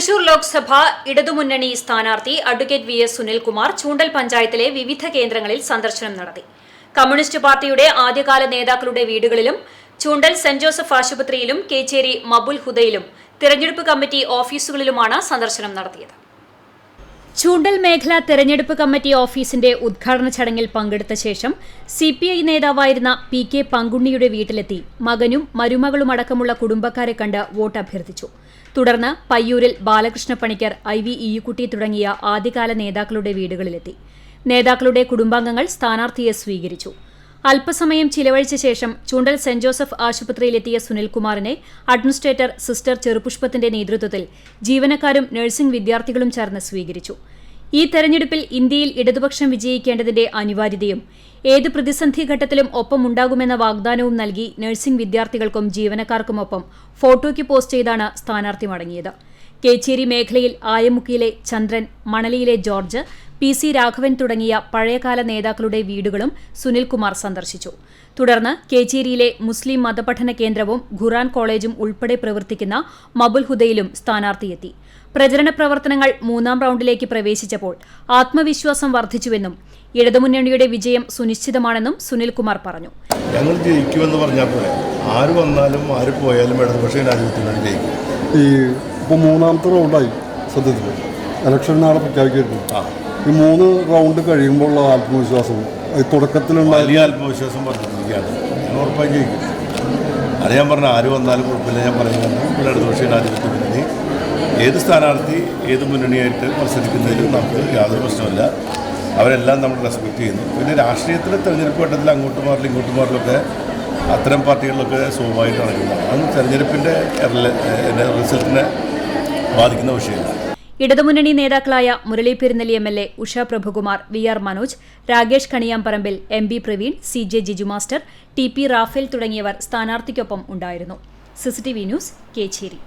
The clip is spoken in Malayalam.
തൃശൂർ ലോക്സഭ ഇടതുമുന്നണി സ്ഥാനാർത്ഥി advocate V S Sunilkumar Choondal പഞ്ചായത്തിലെ വിവിധ കേന്ദ്രങ്ങളിൽ സന്ദർശനം നടത്തി. കമ്മ്യൂണിസ്റ്റ് പാർട്ടിയുടെ ആദ്യകാല നേതാക്കളുടെ വീടുകളിലും ചൂണ്ടൽ സെന്റ് ജോസഫ് ആശുപത്രിയിലും കേച്ചേരി മബുൽ ഹുദയിലും തിരഞ്ഞെടുപ്പ് കമ്മിറ്റി ഓഫീസുകളിലുമാണ് സന്ദർശനം നടത്തിയത്. ചൂണ്ടൽ മേഖല തെരഞ്ഞെടുപ്പ് കമ്മിറ്റി ഓഫീസിന്റെ ഉദ്ഘാടന ചടങ്ങിൽ പങ്കെടുത്ത ശേഷം സി പി ഐ നേതാവായിരുന്ന പി കെ പങ്കുണ്ണിയുടെ വീട്ടിലെത്തി. മകനും മരുമകളുമടക്കമുള്ള കുടുംബക്കാരെ കണ്ട് വോട്ട് അഭ്യർത്ഥിച്ചു തുടർന്ന് പയ്യൂരിൽ ബാലകൃഷ്ണ പണിക്കർ ഐ വി ഇയുക്കുട്ടി തുടങ്ങിയ ആദ്യകാല നേതാക്കളുടെ വീടുകളിലെത്തി. നേതാക്കളുടെ കുടുംബാംഗങ്ങൾ സ്ഥാനാർത്ഥിയെ സ്വീകരിച്ചു. അല്പസമയം ചിലവഴിച്ച ശേഷം ചൂണ്ടൽ സെന്റ് ജോസഫ് ആശുപത്രിയിലെത്തിയ സുനിൽകുമാറിനെ അഡ്മിനിസ്ട്രേറ്റർ സിസ്റ്റർ ചെറുപുഷ്പത്തിന്റെ നേതൃത്വത്തിൽ ജീവനക്കാരും നഴ്സിംഗ് വിദ്യാർത്ഥികളും ചേർന്ന് സ്വീകരിച്ചു. ഈ തെരഞ്ഞെടുപ്പിൽ ഇന്ത്യയിൽ ഇടതുപക്ഷം വിജയിക്കേണ്ടതിന്റെ അനിവാര്യതയും ഏത് പ്രതിസന്ധി ഘട്ടത്തിലും ഒപ്പമുണ്ടാകുമെന്ന വാഗ്ദാനവും നൽകി നഴ്സിംഗ് വിദ്യാർത്ഥികൾക്കും ജീവനക്കാർക്കുമൊപ്പം ഫോട്ടോയ്ക്ക് പോസ്റ്റ് ചെയ്താണ് സ്ഥാനാർത്ഥി മടങ്ങിയത്. കേച്ചേരി മേഖലയിൽ ആയമുക്കിയിലെ ചന്ദ്രൻ മണലിയിലെ ജോർജ് പി സി രാഘവൻ തുടങ്ങിയ പഴയകാല നേതാക്കളുടെ വീടുകളും സുനിൽകുമാർ സന്ദർശിച്ചു. തുടർന്ന് കേച്ചേരിയിലെ മുസ്ലിം മതപഠന കേന്ദ്രവും ഖുറാൻ കോളേജും ഉൾപ്പെടെ പ്രവർത്തിക്കുന്ന മബുൽ ഹുദയിലും സ്ഥാനാർത്ഥിയെത്തി. പ്രചരണ പ്രവർത്തനങ്ങൾ മൂന്നാം റൌണ്ടിലേക്ക് പ്രവേശിച്ചപ്പോൾ ആത്മവിശ്വാസം വർദ്ധിച്ചുവെന്നും ഇടതുമുന്നണിയുടെ വിജയം സുനിശ്ചിതമാണെന്നും സുനിൽകുമാർ പറഞ്ഞു. ഞങ്ങൾ ജയിക്കുമെന്ന് പറഞ്ഞാൽ പോലെ ആര് വന്നാലും ആര് പോയാലും ഇടതുപക്ഷ ജയിക്കും. ഈ ഇപ്പോൾ മൂന്നാമത്തെ റൗണ്ടായി സത്യത്തിൽ. ഇലക്ഷൻ നാളെ പ്രഖ്യാപിക്കായിരുന്നു. ഈ മൂന്ന് റൗണ്ട് കഴിയുമ്പോഴുള്ള ആത്മവിശ്വാസം തുടക്കത്തിലുള്ള വലിയ ആത്മവിശ്വാസം പറഞ്ഞിരിക്കുകയാണ് ഞാൻ ഉറപ്പായും ജയിക്കും. അത് ഞാൻ പറഞ്ഞ ആര് വന്നാലും കുഴപ്പമില്ല ഞാൻ പറയുന്നത് ഇവിടെ ഇടതുപക്ഷ ജനാധിപത്യ മുന്നണി ഏത് സ്ഥാനാർത്ഥി ഏത് മുന്നണിയായിട്ട് മത്സരിക്കുന്നതിലും നമുക്ക് യാതൊരു പ്രശ്നമില്ല അവരെല്ലാം നമ്മൾ റെസ്പെക്ട് ചെയ്യുന്നു. പിന്നെ രാഷ്ട്രീയത്തിലെ തെരഞ്ഞെടുപ്പ് ഘട്ടത്തിൽ അങ്ങോട്ട് മാറിലും ഇങ്ങോട്ട് മാറിലൊക്കെ അത്തരം പാർട്ടികളിലൊക്കെ സ്വാഭാവികമായിട്ട് നടക്കുന്നതാണ് അത് തെരഞ്ഞെടുപ്പിന്റെ റിസൾട്ടിനെ ബാധിക്കുന്ന വിഷയമാണ് ഇടതുമുന്നണി നേതാക്കളായ Murali Perunelli M L A Usha Prabhukumar V R Manoj Rakesh Kaniyamparambil M B Praveen C J Jiju master T P Raphael തുടങ്ങിയവർ സ്ഥാനാർത്ഥിക്കൊപ്പം ഉണ്ടായിരുന്നു. CCTV news Kechery.